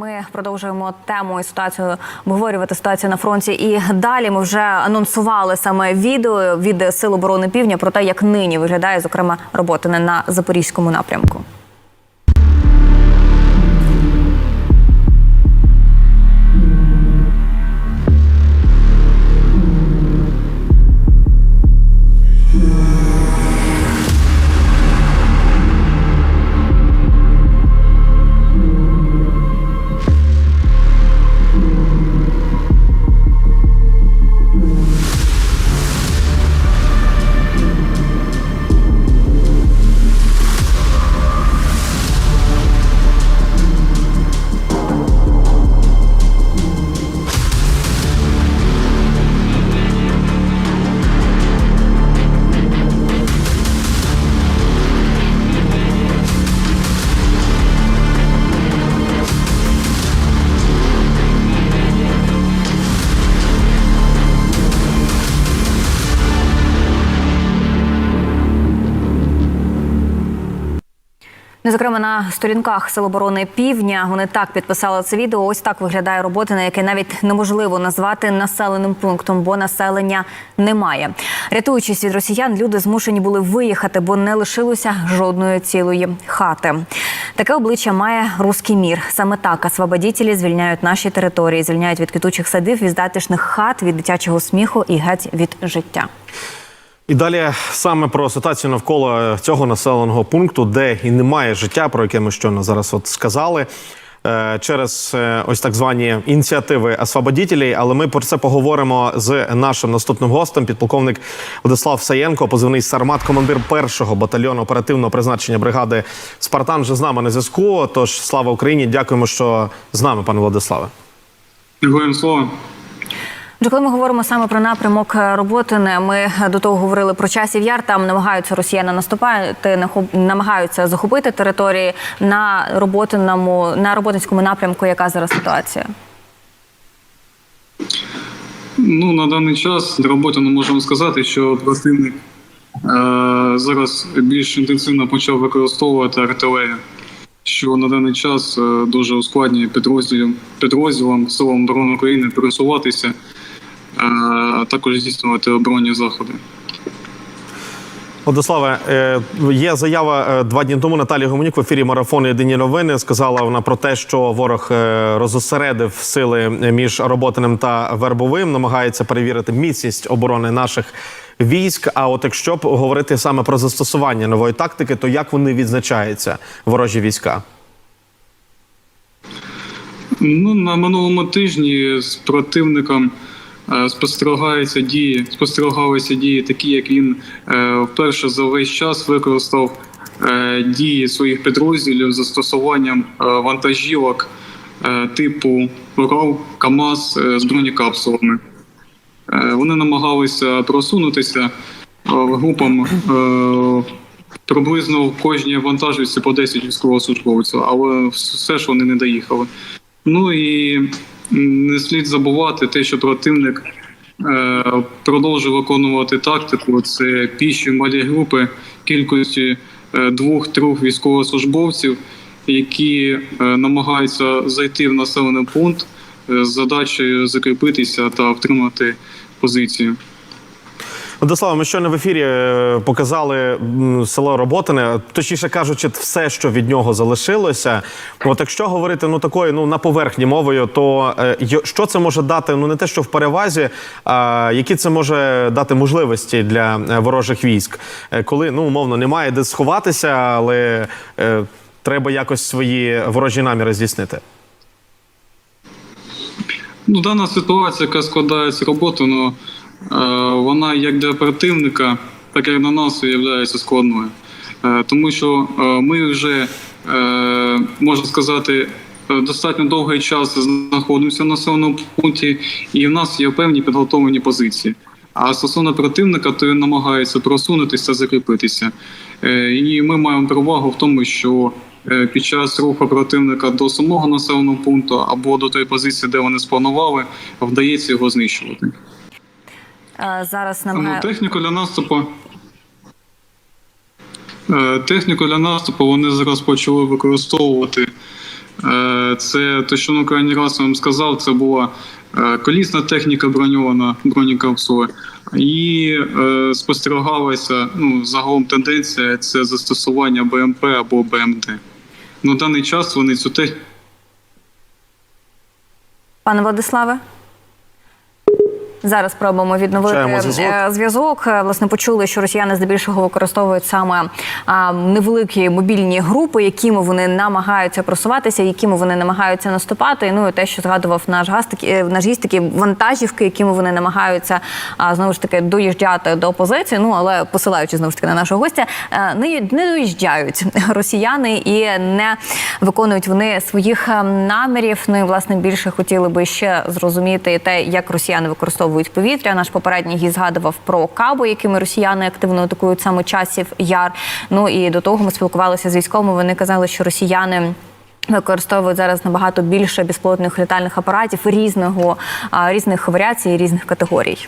Ми продовжуємо тему і ситуацію обговорювати ситуацію на фронті. І далі ми вже анонсували саме відео від Сил оборони Півдня про те, як нині виглядає зокрема роботи на запорізькому напрямку. Зокрема, на сторінках Сил оборони Півдня вони так підписали це відео. Ось так виглядає робота, на яке навіть неможливо назвати населеним пунктом, бо населення немає. Рятуючись від росіян, люди змушені були виїхати, бо не лишилося жодної цілої хати. Таке обличчя має руський мір. Саме так освободітелі звільняють наші території, звільняють від квітучих садів, від затишних хат, від дитячого сміху і геть від життя. І далі саме про ситуацію навколо цього населеного пункту, де і немає життя, про яке ми щойно зараз от сказали. е, Через е, ось так звані ініціативи освободітелей, але ми про це поговоримо з нашим наступним гостем, підполковник Владислав Саєнко, позивний Сармат, командир першого батальйону оперативного призначення бригади Спартан. Вже з нами на зв'язку. Тож слава Україні! Дякуємо, що з нами, пане Владиславе. Героям слава. Отже, коли ми говоримо саме про напрямок е, роботи, ми до того говорили про часів яр. Там намагаються росіяни наступати, намагаються захопити території на роботиному на роботинському напрямку. Яка зараз ситуація? Ну на даний час на роботі ми можемо сказати, що противник е, зараз більш інтенсивно почав використовувати артилерію, що на даний час е, дуже ускладнює підрозділам підрозділам силам оборони України пересуватися, а також здійснювати оборонні заходи. Владиславе, е, є заява е, два дні тому Наталії Гомонюк в ефірі марафону Єдині новини. Сказала вона про те, що ворог е, розосередив сили між Роботиним та Вербовим, намагається перевірити міцність оборони наших військ. А от якщо б говорити саме про застосування нової тактики, то як вони відзначаються ворожі війська? Ну, на минулому тижні з противником е, спостерігаються дії, спостерігалися дії, такі, як він е, вперше за весь час використав е, дії своїх підрозділів застосуванням е, вантажівок е, типу Урал, КАМАЗ е, з бронекапсулами. Е, Вони намагалися просунутися е, групам е, приблизно в кожній вантажівці по 10 військовослужбовців, але все ж вони не доїхали. Ну і не слід забувати те, що противник е, продовжує виконувати тактику. Це піші малі групи кількості е, двох-трьох військовослужбовців, які е, намагаються зайти в населений пункт з задачею закріпитися та втримати позицію. Владислава, ми щойно в ефірі е, показали село Роботине, точніше кажучи, все, що від нього залишилося. От якщо говорити ну такою, ну на поверхні мовою, то е, що це може дати? Ну не те, що в перевазі, а які це може дати можливості для е, ворожих військ, коли ну умовно немає де сховатися, але е, треба якось свої ворожі наміри здійснити. Ну, дана ситуація, яка складається роботу, ну, вона як для противника, так і для нас є складною. Е, тому що е, ми вже, е, можна сказати, е, достатньо довгий час знаходимося в населеному пункті, і в нас є певні підготовлені позиції. А стосовно противника, то він намагається просунутися, закріпитися. Е, І ми маємо перевагу в тому, що е, під час руху противника до самого населеного пункту або до тої позиції, де вони спланували, вдається його знищувати. Е, Зараз Ну, техніку для наступу. е, Техніку для наступу вони зараз почали використовувати Е, Це те, що ну крайній раз вам сказав, це була колісна техніка броньована, бронекапсули. І е, спостерігалася ну, загалом тенденція це застосування БМП або БМД. На даний час вони цю техніку. Пане Владиславе. Зараз спробуємо відновити зв'язок. е, зв'язок. Е, Власне, почули, що росіяни здебільшого використовують саме невеликі мобільні групи, якими вони намагаються просуватися, якими вони намагаються наступати. Ну і те, що згадував наш газ, такі е, наш гість, такі вантажівки, якими вони намагаються знову ж таки доїжджати до позиції. Ну але посилаючи знову ж таки на нашого гостя, не, не доїжджають росіяни і не виконують вони своїх е, намірів. Ну і власне більше хотіли би ще зрозуміти те, як росіяни використовують повітря. Наш попередній гість згадував про кабу, якими росіяни активно атакують саме часів яр. Ну і до того ми спілкувалися з військовими. Вони казали, що росіяни. Використовують зараз набагато більше безплотних літальних апаратів різного різних варіацій, різних категорій.